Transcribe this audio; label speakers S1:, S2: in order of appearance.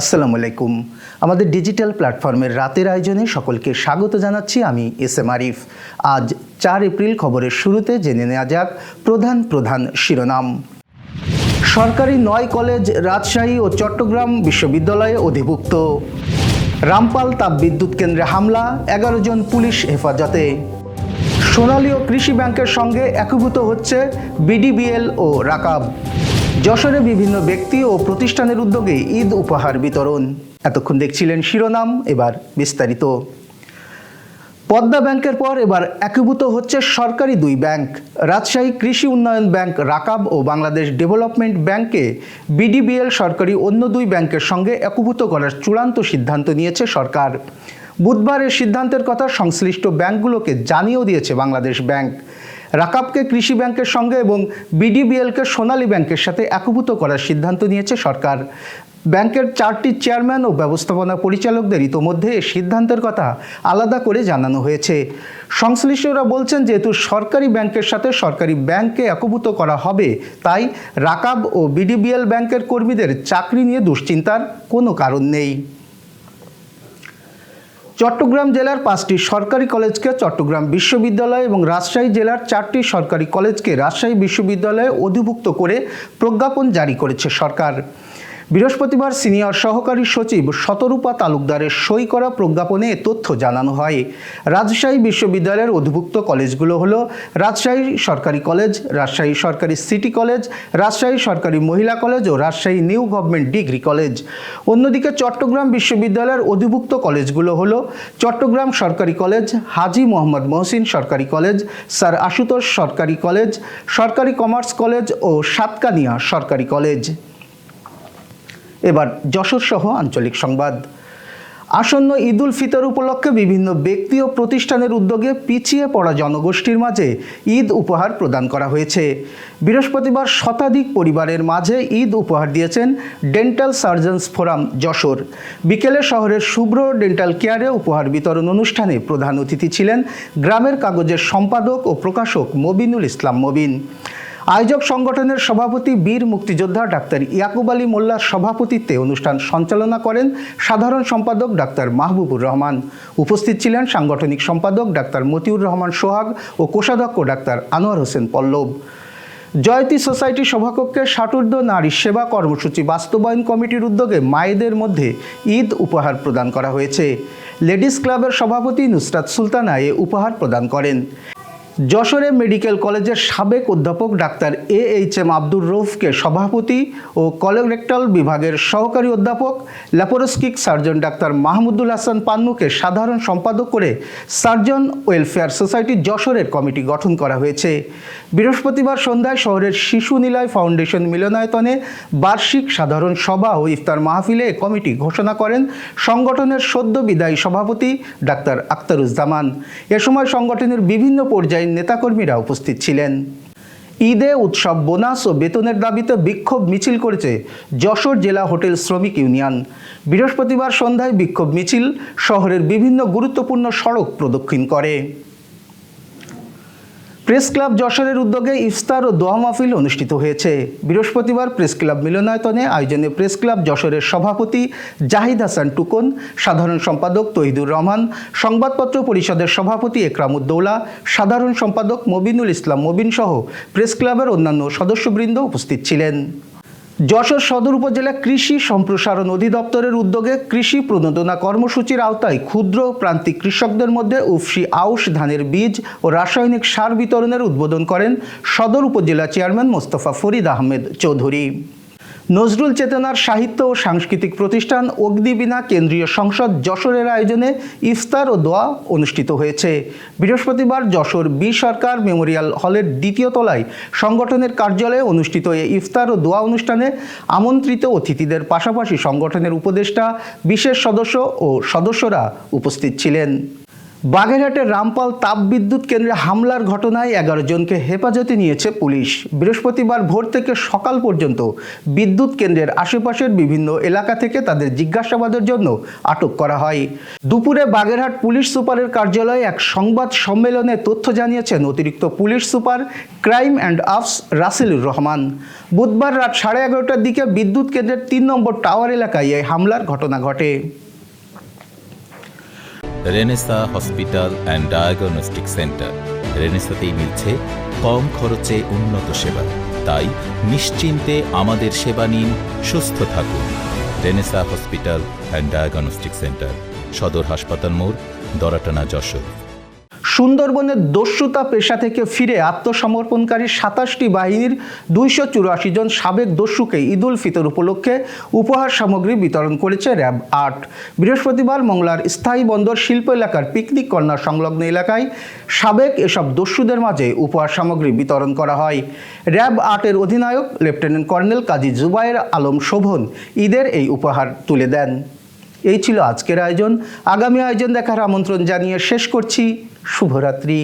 S1: আসসালামু আলাইকুম। আমাদের ডিজিটাল প্ল্যাটফর্মের রাতের আয়োজনে সকলকে স্বাগত জানাচ্ছি আমি এস এম আরিফ। আজ চার এপ্রিল খবরের শুরুতে জেনে নেওয়া যাক প্রধান প্রধান শিরোনাম। সরকারি নয় কলেজ রাজশাহী ও চট্টগ্রাম বিশ্ববিদ্যালয়ে অধিভুক্ত। রামপাল তাপবিদ্যুৎ কেন্দ্রে হামলা, এগারো জন পুলিশ হেফাজতে। সোনালী ও কৃষি ব্যাংকের সঙ্গে একীভূত হচ্ছে বিডিবিএল ও রাকাব। যশোরে বিভিন্ন ব্যক্তি ও প্রতিষ্ঠানের উদ্যোগে ঈদ উপহার বিতরণ। এতক্ষণ দেখছিলেন শিরোনাম, এবার বিস্তারিত। পদ্মা ব্যাংকের পর এবার একীভূত হচ্ছে সরকারি দুই ব্যাংক। রাজশাহী কৃষি উন্নয়ন ব্যাংক রাকাব ও বাংলাদেশ ডেভেলপমেন্ট ব্যাংকে বিডিবিএল সরকারি অন্য দুই ব্যাংকের সঙ্গে একীভূত করার চূড়ান্ত সিদ্ধান্ত নিয়েছে সরকার। বুধবার এর সিদ্ধান্তের কথা সংশ্লিষ্ট ব্যাংকগুলোকে জানিয়েও দিয়েছে বাংলাদেশ ব্যাংক। রাকাবকে কৃষি ব্যাংকের সঙ্গে এবং বিডিবিএলকে সোনালী ব্যাংকের সাথে একভূত করার সিদ্ধান্ত নিয়েছে সরকার। ব্যাংকের চারটি চেয়ারম্যান ও ব্যবস্থাপনা পরিচালকদের ইতোমধ্যে সিদ্ধান্তের কথা আলাদা করে জানানো হয়েছে। সংশ্লিষ্টরা বলছেন, যেহেতু সরকারি ব্যাংকের সাথে সরকারি ব্যাংককে একভূত করা হবে, তাই রাকাব ও বিডিবিএল ব্যাংকের কর্মীদের চাকরি নিয়ে দুশ্চিন্তার কোনো কারণ নেই। চট্টগ্রাম জেলার পাঁচটি সরকারি কলেজকে চট্টগ্রাম বিশ্ববিদ্যালয় এবং রাজশাহী জেলার চারটি সরকারি কলেজকে রাজশাহী বিশ্ববিদ্যালয়ে অধিভুক্ত করে প্রজ্ঞাপন জারি করেছে সরকার। বৃহস্পতিবার সিনিয়র সহকারী সচিব শতরূপা তালুকদারের সই করা প্রজ্ঞাপনে তথ্য জানানো হয়। রাজশাহী বিশ্ববিদ্যালয়ের অধিভুক্ত কলেজগুলো হলো রাজশাহী সরকারি কলেজ, রাজশাহী সরকারি সিটি কলেজ, রাজশাহী সরকারি মহিলা কলেজ ও Rajshahi new government degree college. অন্যদিকে চট্টগ্রাম বিশ্ববিদ্যালয়ের অধিভুক্ত কলেজগুলো হলো চট্টগ্রাম সরকারি কলেজ, হাজি মোহাম্মদ মহসিন সরকারি কলেজ, স্যার আশুতোষ সরকারি কলেজ, সরকারি কমার্স কলেজ ও সাতকানিয়া সরকারি কলেজ। এবার যশোর সহ আঞ্চলিক সংবাদ। আসন্ন ঈদ উল ফিতর উপলক্ষে বিভিন্ন ব্যক্তি ও প্রতিষ্ঠানের উদ্যোগে পিছিয়ে পড়া জনগোষ্ঠীর মাঝে ঈদ উপহার প্রদান করা হয়েছে। বৃহস্পতিবার শতাধিক পরিবারের মাঝে ঈদ উপহার দিয়েছেন ডেন্টাল সার্জনস ফোরাম যশোর। বিকেলে শহরের শুভ্র ডেন্টাল কেয়ারে উপহার বিতরণ অনুষ্ঠানে প্রধান অতিথি ছিলেন গ্রামের কাগজের সম্পাদক ও প্রকাশক মবিনুল ইসলাম মবিন। আয়োজক সংগঠনের সভাপতি বীর মুক্তিযোদ্ধা ডাক্তার ইয়াকুব আলী মোল্লার সভাপতিত্বে অনুষ্ঠান সঞ্চালনা করেন সাধারণ সম্পাদক ডাক্তার মাহবুবুর রহমান। উপস্থিত ছিলেন সাংগঠনিক সম্পাদক ডাক্তার মতিউর রহমান সোহাগ ও কোষাধ্যক্ষ ডাক্তার আনোয়ার হোসেন পল্লব। জয়তী সোসাইটি সভাকক্ষে ষাটুর্ধ নারী সেবা কর্মসূচি বাস্তবায়ন কমিটির উদ্যোগে মায়েদের মধ্যে ঈদ উপহার প্রদান করা হয়েছে। লেডিস ক্লাবের সভাপতি নুসরাত সুলতানা এ উপহার প্রদান করেন। যশোরে মেডিকেল কলেজের সাবেক অধ্যাপক doctor A H M Abdur রৌফকে সভাপতি ও কলোরেক্টাল বিভাগের সহকারী অধ্যাপক, laparoscopic surgeon doctor Mahmudul Hasan পান্নুকে সাধারণ সম্পাদক করে সার্জন ওয়েলফেয়ার সোসাইটি যশোরের কমিটি গঠন করা হয়েছে। বৃহস্পতিবার সন্ধ্যায় শহরের শিশু নিলয় ফাউন্ডেশন মিলনায়তনে বার্ষিক সাধারণ সভা ও ইফতার মাহফিলে কমিটি ঘোষণা করেন সংগঠনের সদ্য বিদায়ী সভাপতি ডাক্তার আক্তারুজ্জামান। এ সময় সংগঠনের বিভিন্ন পর্যায়ে নেতাকর্মীরা উপস্থিত ছিলেন। ঈদে উৎসব বোনাস ও বেতনের দাবিতে বিক্ষোভ মিছিল করেছে যশোর জেলা হোটেল শ্রমিক ইউনিয়ন। বৃহস্পতিবার সন্ধ্যায় বিক্ষোভ মিছিল শহরের বিভিন্ন গুরুত্বপূর্ণ সড়ক প্রদক্ষিণ করে। প্রেস ক্লাব যশোরের উদ্যোগে ইফতার ও দোয়া মাহফিল অনুষ্ঠিত হয়েছে। বৃহস্পতিবার প্রেস ক্লাব মিলনায়তনে আয়োজনে প্রেস ক্লাব যশোরের সভাপতি জাহিদ হাসান টুকন, সাধারণ সম্পাদক তহিদুর রহমান, সংবাদপত্র পরিষদের সভাপতি একরামুদ্দৌলা, সাধারণ সম্পাদক মবিনুল ইসলাম মবিন সহ প্রেস ক্লাবের অন্যান্য সদস্যবৃন্দ উপস্থিত ছিলেন। যশোর সদর উপজেলা কৃষি সম্প্রসারণ অধিদপ্তরের উদ্যোগে কৃষি প্রণোদনা কর্মসূচির আওতায় ক্ষুদ্র প্রান্তিক কৃষকদের মধ্যে উফসি আউশ, ধানের বীজ ও রাসায়নিক সার বিতরণের উদ্বোধন করেন সদর উপজেলা চেয়ারম্যান মোস্তফা ফরিদ আহমেদ চৌধুরী। নজরুল চেতনার সাহিত্য ও সাংস্কৃতিক প্রতিষ্ঠান অগ্নিবীণা কেন্দ্রীয় সংসদ যশোরের আয়োজনে ইফতার ও দোয়া অনুষ্ঠিত হয়েছে। বৃহস্পতিবার যশোর বি সরকার মেমোরিয়াল হলের দ্বিতীয় তলায় সংগঠনের কার্যালয়ে অনুষ্ঠিত এই ইফতার ও দোয়া অনুষ্ঠানে আমন্ত্রিত অতিথিদের পাশাপাশি সংগঠনের উপদেষ্টা, বিশেষ সদস্য ও সদস্যরা উপস্থিত ছিলেন। বাগেরহাটের রামপাল তাপবিদ্যুৎ কেন্দ্রে হামলার ঘটনায় এগারো জনকে হেফাজতে নিয়েছে পুলিশ। বৃহস্পতিবার ভোর থেকে সকাল পর্যন্ত বিদ্যুৎ কেন্দ্রের আশেপাশের বিভিন্ন এলাকা থেকে তাদের জিজ্ঞাসাবাদের জন্য আটক করা হয়। দুপুরে বাগেরহাট পুলিশ সুপারের কার্যালয়ে এক সংবাদ সম্মেলনে তথ্য জানিয়েছেন অতিরিক্ত police super crime and ops Raselur Rahman. বুধবার রাত সাড়ে এগারোটার দিকে বিদ্যুৎ কেন্দ্রের তিন নম্বর টাওয়ার এলাকায় এই হামলার ঘটনা ঘটে।
S2: Renaissance hospital and diagnostic centre. রেনেসাতেই মিলছে কম খরচে উন্নত সেবা। তাই নিশ্চিন্তে আমাদের সেবা নিন, সুস্থ থাকুন। Renaissance hospital and diagnostic centre, সদর হাসপাতাল মোড়, দরাটানা যশোর।
S1: সুন্দরবনের দস্যুতা পেশা থেকে ফিরে আত্মসমর্পণকারী সাতাশটি বাহিনীর দুইশো চুরাশি জন সাবেক দস্যুকে ঈদুল ফিতর উপলক্ষে উপহার সামগ্রী বিতরণ করেছে র্যাব আট। বৃহস্পতিবার মংলার স্থায়ী বন্দর শিল্প এলাকার পিকনিক কর্নার সংলগ্ন এলাকায় সাবেক এসব দস্যুদের মাঝে উপহার সামগ্রী বিতরণ করা হয়। র্যাব আটের অধিনায়ক লেফটেন্যান্ট কর্নেল কাজী জুবায়ের আলম শোভন ঈদের এই উপহার তুলে দেন। এই ছিল আজকের আয়োজন। আগামী আয়োজন দেখার আমন্ত্রণ জানিয়ে শেষ করছি। শুভরাত্রি।